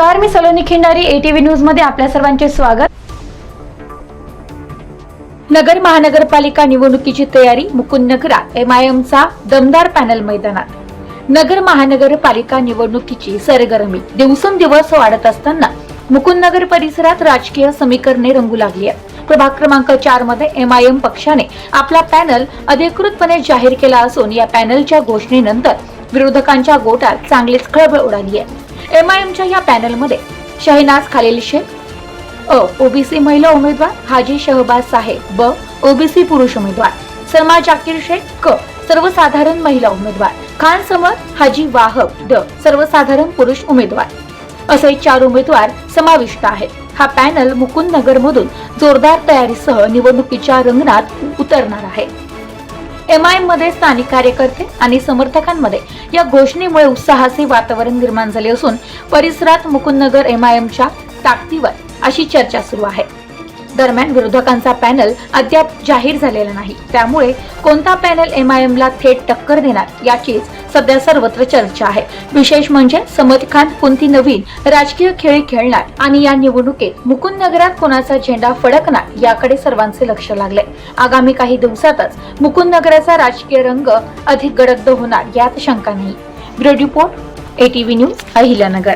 नमस्कार मी सलोनी खिंडारी एटीव्ही न्यूजमध्ये आपल्या सर्वांचे स्वागत. नगर महानगरपालिका निवडणुकीची तयारी मुकुंदनगरात एमआयएमचा दमदार पॅनल मैदानात. नगर महानगरपालिका निवडणुकीची सरगरमी दिवसेंदिवस वाढत असताना मुकुंदनगर परिसरात राजकीय समीकरणे रंगू लागली आहेत. प्रभाग क्रमांक चारमध्ये एमआयएम पक्षाने आपला पॅनल अधिकृतपणे जाहीर केला असून या पॅनलच्या घोषणेनंतर विरोधकांच्या गोटात चांगलीच खळबळ उडाली आहे. एमआयएमच्या या पॅनलमध्ये शहनाज खालील शेख अ ओबीसी महिला उमेदवार हाजी शहबाज साहेब ब ओबीसी पुरुष उमेदवार सलमा जाकीर शेख क सर्वसाधारण महिला उमेदवार खान समर हाजी वाहब ड सर्वसाधारण पुरुष उमेदवार. असे चार उमेदवार समाविष्ट आहेत. हा पॅनल मुकुंद नगर मधून जोरदार तयारीसह निवडणुकीच्या रंगणात उतरणार आहे. एम आयमध्ये स्थानिक कार्यकर्ते आणि समर्थकांमध्ये या घोषणेमुळे उत्साहाचे वातावरण निर्माण झाले असून परिसरात मुकुंदनगर एम आय एमच्या ताकदीवर अशी चर्चा सुरू आहे. दरम्यान विरोधकांचा पॅनल अद्याप जाहीर झालेला नाही. त्यामुळे कोणता पॅनल एम आय एमला थेट टक्कर देणार याचीच सध्या सर्वत्र चर्चा आहे. विशेष म्हणजे समद खान कोणती नवीन राजकीय खेळी खेळणार आणि या निवडणुकीत मुकुंद नगरात कोणाचा झेंडा फडकणार याकडे सर्वांचे लक्ष लागले. आगामी काही दिवसातच मुकुंद नगराचा राजकीय रंग अधिक गडद होणार यात शंका नाही. Bureau report ATV news Ahilyanagar.